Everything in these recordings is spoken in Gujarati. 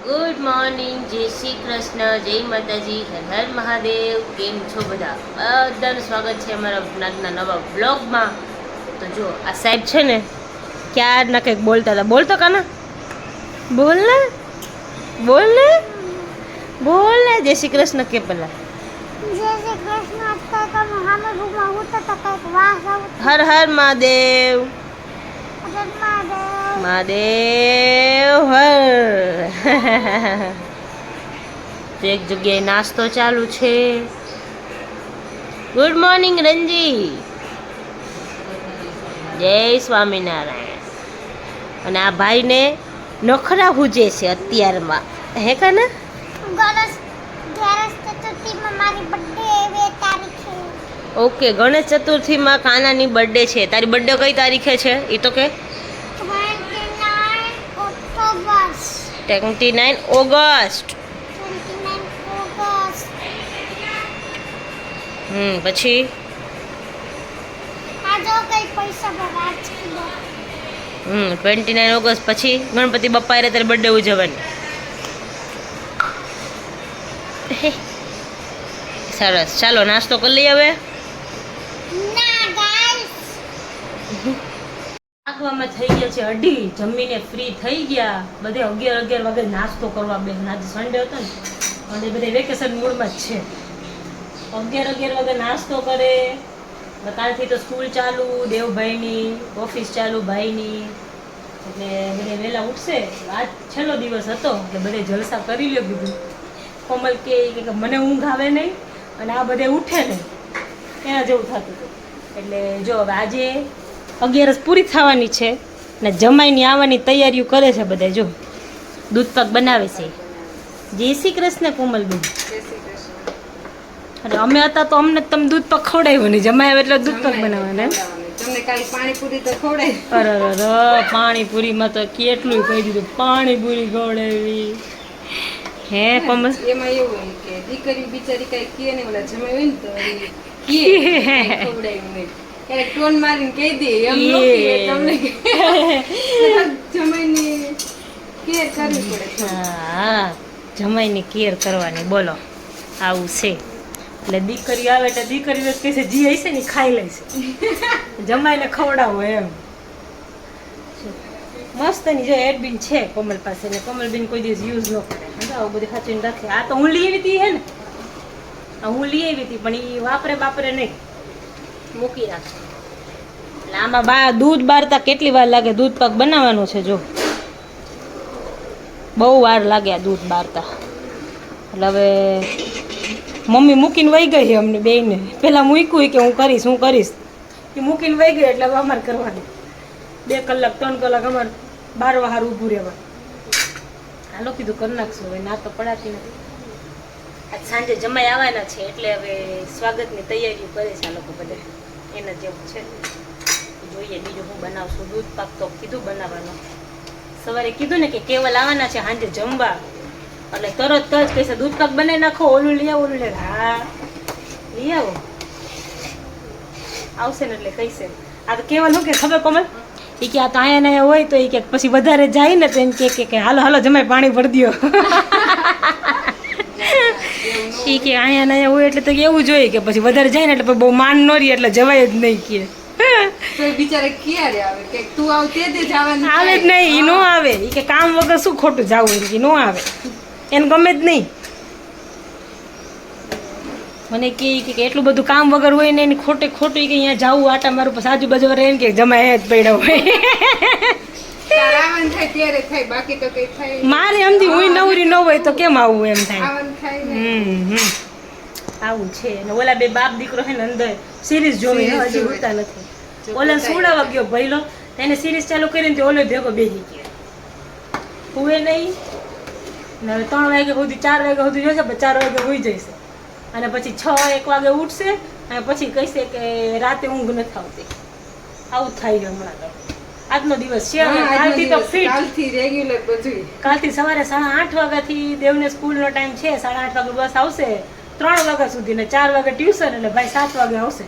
ગુડ મોર્નિંગ જય શ્રી કૃષ્ણ જય માતાજી હર હર મહાદેવ. કેમ છો બધા? બધાનું સ્વાગત છે અમારા આજના નવા બ્લોગમાં તો જો આ સાહેબ છે ને ક્યારના કંઈક બોલતા હતા. બોલતો કાના? બોલ ને. બોલ ને. બોલ ને જય શ્રી કૃષ્ણ કે પેલા. હર હર મહાદેવ. મહાદેવ હર. એક જગ્યાએ નાસ્તો ચાલુ છે. Good morning Ranji. જય સ્વામિનારાયણ. અને આ ભાઈને નખરા હુજે છે અત્યારમાં. હે કાના ઓકે ગણેશ ચતુર્થીમાં કાનાની બર્થડે છે. તારી બર્થડે કઈ તારીખે છે? એ તો કે twenty nine October twenty nine August હમ પછી? હમ ટ્વેન્ટી નાઇન ઓગસ્ટ પછી ગણપતિ બાપા એ તારી બર્થડે ઉજવવાની. સરસ. ચાલો નાસ્તો કરી લઈએ હવે ના ગાઈસ આખવામાં થઈ ગયા છે. અઢી જમીને ફ્રી થઈ ગયા. બધે અગિયાર અગિયાર વાગે નાસ્તો કરવા બે આજે સન્ડે હતો ને. અને બધે વેકેશન મૂડમાં જ છે. અગિયાર અગિયાર વાગે નાસ્તો કરે. કાલથી તો સ્કૂલ ચાલુ, દેવભાઈની ઓફિસ ચાલુ, ભાઈની. એટલે બધે વહેલા ઉઠશે. આજ છેલ્લો દિવસ હતો એટલે બધે જલસા કરી લ્યો કીધું. કોમલ કે કે મને ઊંઘ આવે નહીં. અને આ બધે ઉઠે નહીં. એના જેવું થતું હતું. એટલે જો હવે આજે અગિયારસ પૂરી થવાની છે ને જમાઈની આવવાની તૈયારીઓ કરે છે બધા જો. દૂધ પાક બનાવે છે. જય શ્રી કૃષ્ણ કોમલબેન અને અમે હતા તો અમને તમે દૂધ પાક ખવડાવ્યો નહીં. જમાય એટલે દૂધ પાક બનાવવાના અરે અરે પાણીપુરીમાં તો કેટલું કહી દીધું. પાણીપુરી ખવડાવી. હે કોમલ? એમાં એવું હોય કે દીકરી બિચારી કઈ કહે ને ઓલા જમાઈ હોય ને તો ખવડાવ્યું ટોન મારીને કહી દે એમ ન કહે તમને. જમાઈને કેર કરવી પડે હા જમાઈને કેર કરવાની બોલો આવું છે. એટલે દીકરી આવે એટલે દીકરી કહે છે જી હશે ને ખાઈ ખાઈ છે જમાઈને ખવડાવો એમ. મસ્તની જો એડબિન છે કોમલ પાસે ને કોમલબેન કોઈ દિવસ યુઝ ન કરે. આવું બધું સાચવીને રાખે. આ તો હું લઈ આવી હતી હે ને? આ હું લઈ આવી હતી પણ એ વાપરે બાપરે નહીં. મૂકી રાખશું એટલે આમાં બા દૂધ બારતા કેટલી વાર લાગે? દૂધ પાક બનાવવાનું છે જો. બહુ વાર લાગે આ દૂધ બારતા. એટલે હવે મમ્મી મૂકીને વહી ગઈ અમને બેને પહેલાં મૂક્યું કે હું કરીશ હું કરીશ. એ મૂકીને વહી ગઈ એટલે હવે અમારે કરવાની. બે કલાક ત્રણ કલાક અમારે બાર વાર ઊભું રહેવા હાલો કીધું કરી નાખશું હવે ના તો પડાતી નથી. આજ સાંજે જમાઈ આવવાના છે એટલે હવે સ્વાગતની તૈયારીઓ કરે છે આ લોકો બધા. એના જેવું છે. જોઈએ, બીજું હું બનાવશું? દૂધ પાક તો કીધું બનાવવાનું. સવારે કીધું ને કે કેવલ આવવાના છે સાંજે જમવા. એટલે તરત જ કહેશે, દૂધ પાક બનાવી નાખો, ઓલું લઈ આવો, ઓલું લઈ હા, લઈ આવો. આવશે ને એટલે કહીશે. આ તો કેવલ શું કે, ખબર કમલ? એ કે આ તો અહીંયા ને હોય તો એ કે પછી વધારે જાય ને તો એમ કે હાલો હાલો, જમાય, પાણી ભરી દો કે અહીંયા ને અહીંયા હોય એટલે તો એવું જોઈએ કે પછી વધારે જાય ને એટલે બહુ માન ન રહી એટલે જવાય જ નહીં કે. બિચારે ક્યારે આવે? કે તું આવ તે દે આવે જ નહીં ઈ નો આવે. ઈ કે કામ વગર શું ખોટું જવું કે નો આવે. એને ગમે જ નહીં. મને કે એટલું બધું કામ વગર હોય ને એની ખોટે ખોટું કે અહીંયા જાવું આટા મારું પછી આજુબાજુ એમ કે જમા એ જ પડ્યા હોય. મારે એમથી હું નવરી ન હોય તો કેમ આવું એમ થાય? આવું છે. ને ઓલા બે બાપ દીકરો હે ને અંદર સિરીઝ જોવી હજી હોતા નથી. ઓલા સુડાવા ગયો ભઈલો એને સિરીઝ ચાલુ કરીને તે ઓલો ભેગો બેસી ગયો. હુએ નહીં. ને હવે ત્રણ વાગે સુધી ચાર વાગ્યા સુધી જોશે ચાર વાગે હોઈ જશે અને પછી છ એક વાગે ઉઠશે અને પછી કહેશે કે રાતે ઊંઘ નથી આવતી. આવું થાય છે હમણાં તો. આજનો દિવસ છે કાલથી તો ફિટ કાલથી રેગ્યુલર બધું કાલથી સવારે સાડા આઠ વાગ્યાથી દેવને સ્કૂલનો ટાઈમ છે સાડા આઠ વાગે બસ આવશે ત્રણ વાગ્યા સુધી ને ચાર વાગે ટ્યુશન એટલે ભાઈ સાત વાગે આવશે.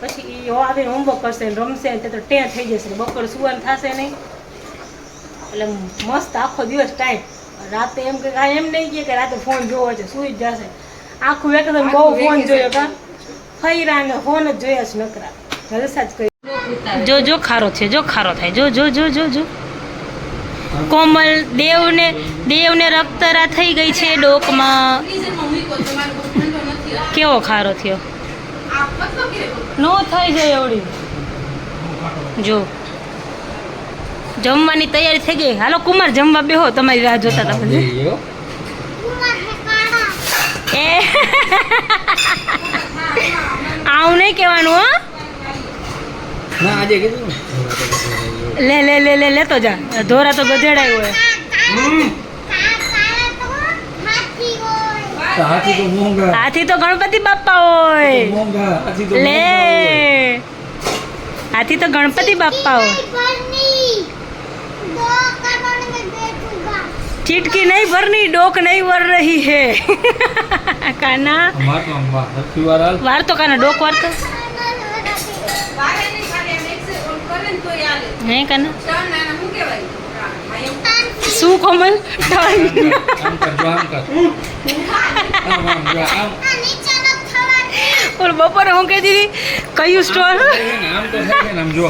પછી એ આવે હોમવર્ક કરશે ને રમશે ને તે તો ટેં થઈ જશે બપોર સુવાનું થશે નહીં. એટલે મસ્ત આખો દિવસ ટાઈમ રાતે એમ કે એમ નહીં કે રાતે ફોન જોવો છે સુઈ જ જશે. આખું એકદમ બહુ ફોન. જોયો કા. ફૈરાને ફોન જ જોયા છે નકરા. જલસા જ કરી જો જો ખારો છે જો ખારો થાય. જો જો જો જો જો. કોમલ દેવને દેવને રક્તરા થઈ ગઈ છે ડોકમાં. કેવો ખારો થયો? નો થઈ જાય એવડી. જો. જમવાની તૈયારી થઈ ગઈ. હાલો કુમાર જમવા બેહો. તમારી રાહ જોતા હતા બધા. એ. આવું નહીં કહેવાનું હો. ના આજે કીધું ને. લે લે લે લે લેતો જા ધોરા તો ગધેડાય હોય કાળા તો હાથી હોય તો હાથી તો મોંઘા હાથી તો ગણપતિ બાપ્પા હોય મોંઘા હાથી તો લે હાથી તો ગણપતિ બાપ્પા હોય ભરની દો કરોડ में बेचूंगा ચીટકી નહીં ભરની ડોક નહીં ભર રહી હે કાના અમાર હે કાના? શું કોમલ આમ કરજો આમ કર. આમ આમ જો આમ. આ નીચે ન થવા ઓલ બપોરે હું કહેતી દીધી કયું સ્ટોર? આમ તો ને આમ જો.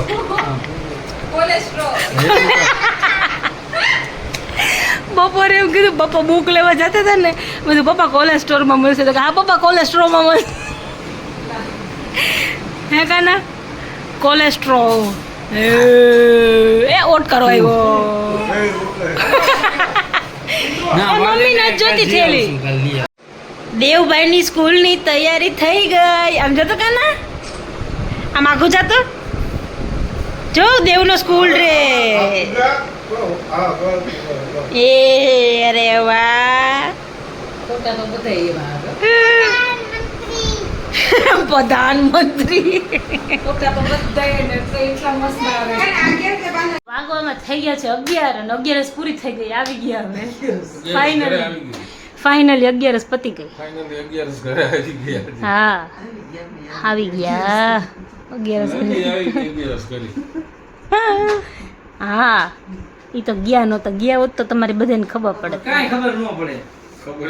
બપોરે એમ કીધું પપ્પા બુક લેવા જતા હતા ને. બધું પપ્પા કોલેસ્ટ્રોલમાં મળશે. તો કે હા પપ્પા કોલેસ્ટ્રોલમાં મળશે હે. કાના? કોલેસ્ટ્રોલ એ એ ઓટ કરો આવ્યો ના, મમ્મી ને, જોતી થેલી. દેવભાઈની સ્કૂલની તૈયારી થઈ ગઈ. આમ જતો કાના આમ આખું જતો? જો દેવનો સ્કૂલ રે. એ અરે વાહ ખોટા તો બધાય એવા આવે. પ્રધાનમંત્રી. વાગવામાં થઈ ગયા છે અગિયાર અને અગિયારસ પૂરી થઈ ગઈ આવી ગયા હવે ફાઇનલી ફાઇનલી અગિયારસ પતી ગઈ. ફાઇનલી અગિયારસ ઘરે આવી ગયા. છે. હા. આવી ગયા અગિયારસ હા. એ તો ગયા નહોતા. ગયા હોત તો તમારે બધાને ખબર પડે. કાંઈ ખબર ન પડે. ખબર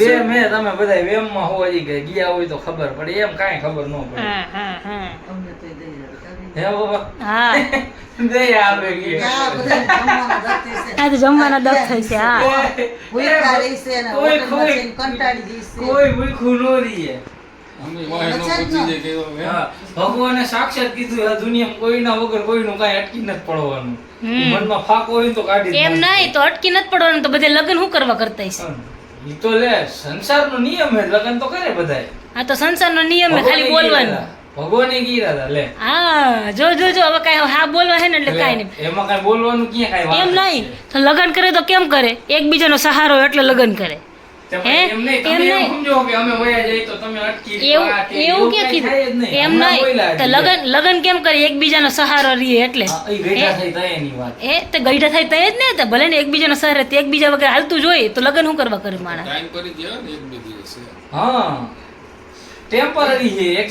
વેમ હે, તમે બધા વેમમાં માં ઈ ગયા ગયા હોય તો ખબર પડે. એમ કાઈ ખબર ન પડે. હા હા હા. હે બાબા? હા. દે આવે કે. આ તો જમવાના દસ થઈ છે હા. કોઈ કોઈ ભૂખ્યું ન રહીએ. અમે વાહે ન પહોંચી જાય કે એવો ભગવાને સાક્ષાત કીધું આ દુનિયામાં કોઈના વગર કોઈનું કાંઈ અટકી નથી પડવાનું. મનમાં ફાકો હોય તો કાઢી એમ. નહીં તો અટકી નથી પડવાનું તો બધે લગ્ન શું કરવા કરતા ઈ તો લે સંસારનો નિયમ હે લગન તો કરે બધાય આ તો સંસારનો નિયમ છે ખાલી બોલવાનું. ભગવાને કીધા હતા લે. હા જો જો જો હવે કાઈ હા બોલવા છે ને એટલે કાઈ નહીં. એમાં કાઈ બોલવાનું ક્યાં કાંઈ એમ નહીં. તો લગ્ન કરે તો કેમ કરે? એકબીજાનો સહારો એટલે લગ્ન કરે. હે? એમ. લગન લગન કેમ કરે એકબીજાનો સહારો રહીએ એટલે. એ તો ગઈઢા થાય તો જ ને? તો ભલે ને એકબીજાનો સહારો તે એકબીજા વગર હાલતું જોઈએ તો લગન શું કરવા કરે માણસ? હા. ટેમ્પરરી છે. એક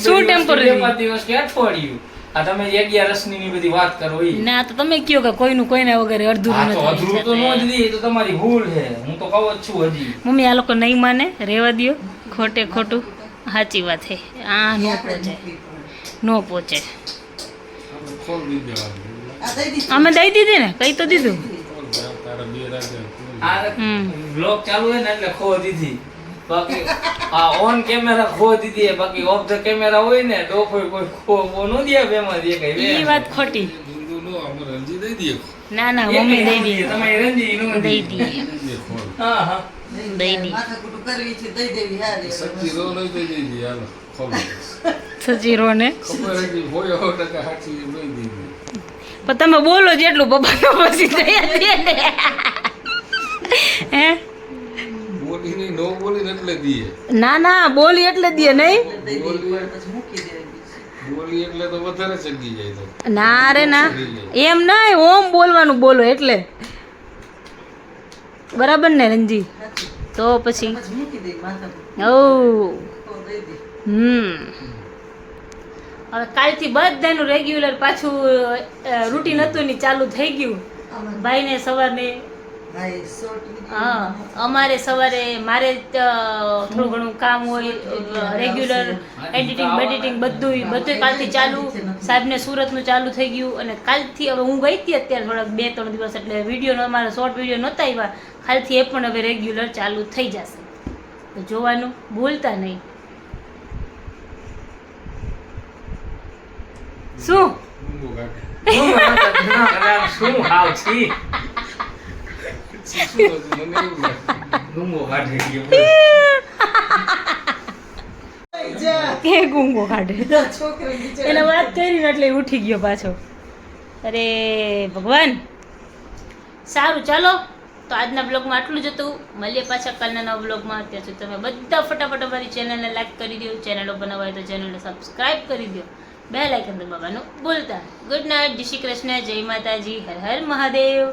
દિવસ કે અઠવાડિયું. આ તમે અગિયારસની ની બધી વાત કરો ઈ. ના તો તમે કયો કે કોઈનું કોઈના વગર અડધું નથી અધૂરું તો નો જ દી એ તો તમારી ભૂલ છે. હું તો કહું જ છું હજી. મમ્મી આ લોકો નહીં માને રહેવા દ્યો. ખોટે ખોટું. સાચી વાત છે. આ નો પહોંચે. નો પહોંચે. અમે દઈ દીધી. ને? કઈ તો દીધું. આ હમ. બ્લોક ચાલુ હોય ને એટલે ખો દીધી. બાકી આ ઓન કેમેરા ખો દીધી બાકી ઓફ ધ કેમેરા હોય ને તો કોઈ ખો બો નો દે બેમાં દે કઈ એ વાત ખોટી. નો અમે રંજી દઈ દઈએ ના ના મમ્મી દઈ દઈએ તમે રંજી નો દઈ દી દઈએ દઈ હા હા. દઈ દઈએ શક્તિ રો લઈ દઈ દઈએ હાલો સજીરો ને ખબર હતી હોય સો ટકા સાચી લઈ દઈએ પણ તમે બોલો જેટલું પપ્પા પછી થયા છે હે? નો બોલી એટલે દઈએ ના ના બોલી એટલે દે નહીં. બોલી બોલી એટલે તો વધારે ચગી જાય તો. ના રે ના એમ નહીં ઓમ બોલવાનું બોલો એટલે. બરાબર ને રંજી? તો પછી? ઓ હમ. હવે કાલથી બધાનું રેગ્યુલર પાછું રૂટીન હતું ને ચાલુ થઈ ગયું. ભાઈને સવારને હા અમારે સવારે મારે થોડું ઘણું કામ હોય રેગ્યુલર એડિટિંગ બેડિટિંગ બધું બધું કાલથી ચાલુ. સાહેબને સુરતનું ચાલુ થઈ ગયું અને કાલથી હવે હું ગઈ હતી અત્યારે થોડાક બે ત્રણ દિવસ એટલે વીડિયો અમારા શોર્ટ વીડિયો નહોતા આવ્યા. કાલથી એ પણ હવે રેગ્યુલર ચાલુ થઈ જશે. તો જોવાનું ભૂલતા નહીં. શું? શું? હાવ છી શું હતું? મને એવું લાગે. ડુંગો કાઢી ગયો કે વાત કરી એટલે ઉઠી ગયો પાછો. અરે ભગવાન, સારું, ચાલો. તો આજના બ્લોગમાં આટલું જ હતું. મળીએ પાછા કાલના નવા બ્લોગમાં. ત્યાં સુધી તમે બધા ફટાફટ અમારી ચેનલને લાઈક કરી દો. ચેનલો બનાવવા તો ચેનલને સબસ્ક્રાઈબ કરી દો. બે લાઇકન દબાવવાનું ભૂલતા. ગુડ નાઇટ જય શ્રી કૃષ્ણ. જય માતાજી. હર હર મહાદેવ.